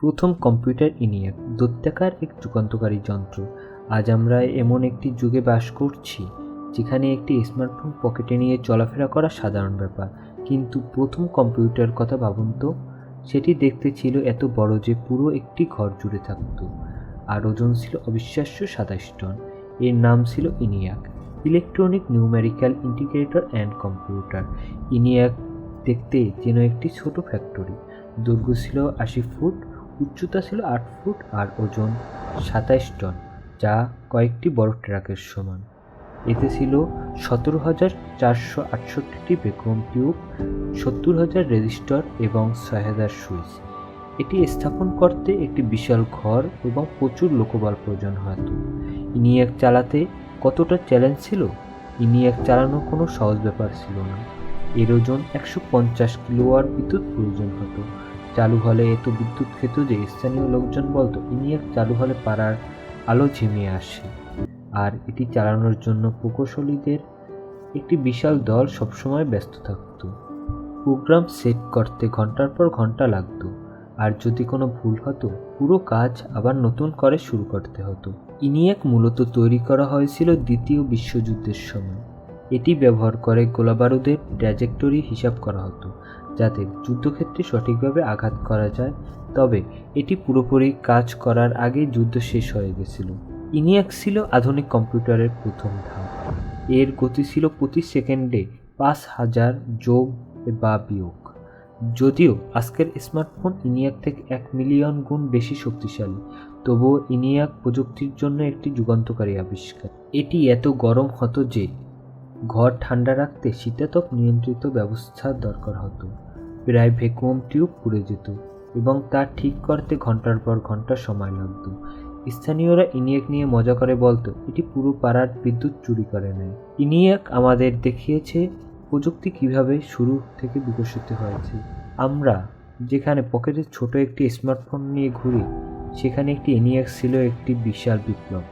প্রথম কম্পিউটার ইনিয়াক দৈত্যাকার এক যুগান্তকারী যন্ত্র। আজ আমরা এমন একটি যুগে বাস করছি, যেখানে একটি স্মার্টফোন পকেটে নিয়ে চলাফেরা করা সাধারণ ব্যাপার। কিন্তু প্রথম কম্পিউটার কথা ভাবুন তো, সেটি দেখতে ছিল এত বড় যে পুরো একটি ঘর জুড়ে থাকতো। আর ওজন ছিল অবিশ্বাস্য সাতাশ টন। এর নাম ছিল ENIAC, electronic numerical integrator and computer. ENIAC দেখতে যেন একটি ছোট ফ্যাক্টরি দৈর্ঘ্য ছিল আশি ফুট উচ্চতা ছিল আট ফুট আর ওজন সাতাইশ টন, যা কয়েকটি বড় ট্রাকের সমান। এতে ছিল সতেরো হাজার চারশো আটষট্টিটি বেকম টিউব, সত্তর হাজার রেজিস্টার এবং ছয় হাজার সুইচ। এটি স্থাপন করতে একটি বিশাল ঘর এবং প্রচুর লোকবল প্রয়োজন হতো। ইনিয়াক চালাতে কতটা চ্যালেঞ্জ ছিল? ইনিয়াক চালানো কোনো সহজ ব্যাপার ছিল না। এর ওজন একশো পঞ্চাশ কিলোওয়ার বিদ্যুৎ প্রয়োজন হতো। চালু হলে এত বিদ্যুৎ খেত যে স্থানীয় লোকজন বলতো ইনিয়াক চালু হলে পাড়ার আলো ঝিমিয়ে আসে। আর এটি চালানোর জন্য প্রকৌশলীদের একটি বিশাল দল সবসময় ব্যস্ত থাকতো। প্রোগ্রাম সেট করতে ঘণ্টার পর ঘণ্টা লাগতো। আর যদি কোনো ভুল হতো, পুরো কাজ আবার নতুন করে শুরু করতে হতো। ইনিয়াক মূলত তৈরি করা হয়েছিল দ্বিতীয় বিশ্বযুদ্ধের সময়। এটি ব্যবহার করে গোলাবারুদের ট্র্যাজেক্টরি হিসাব করা হতো, যাতে যুদ্ধক্ষেত্রে সঠিকভাবে আঘাত করা যায়। তবে এটি পুরোপুরি কাজ করার আগে যুদ্ধ শেষ হয়ে গেছিল। ইনিয়াক ছিল আধুনিক কম্পিউটারের প্রথম ধাপ। এর গতি ছিল প্রতি সেকেন্ডে পাঁচ হাজার যোগ বা বিয়োগ। যদিও আজকের স্মার্টফোন ইনিয়াক থেকে এক মিলিয়ন গুণ বেশি শক্তিশালী, তবুও ইনিয়াক প্রযুক্তির জন্য একটি যুগান্তকারী আবিষ্কার। এটি এত গরম হতো যে ঘর ঠান্ডা রাখতে শীতাতপ নিয়ন্ত্রিত ব্যবস্থার দরকার হতো। প্রায় ভ্যাকুয়াম টিউব পুড়ে যেত এবং তা ঠিক করতে ঘণ্টার পর ঘণ্টা সময় লাগতো। স্থানীয়রা ইনিয়াক নিয়ে মজা করে বলতো, এটি পুরো পাড়ার বিদ্যুৎ চুরি করে নেয়। ইনিয়াক আমাদের দেখিয়েছে প্রযুক্তি কীভাবে শুরু থেকে বিকশিত হয়েছে। আমরা যেখানে পকেটে ছোট একটি স্মার্টফোন নিয়ে ঘুরি, সেখানে একটি ইনিয়াক ছিল একটি বিশাল বিপ্লব।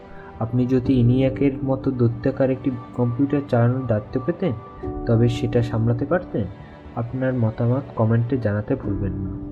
আপনি যদি ইনিয়াকের মতো দৈত্যাকার একটি কম্পিউটার চালানোর দায়িত্ব পেতেন, তবে সেটা সামলাতে পারতেন, আপনার মতামত কমেন্টে জানাতে ভুলবেন না।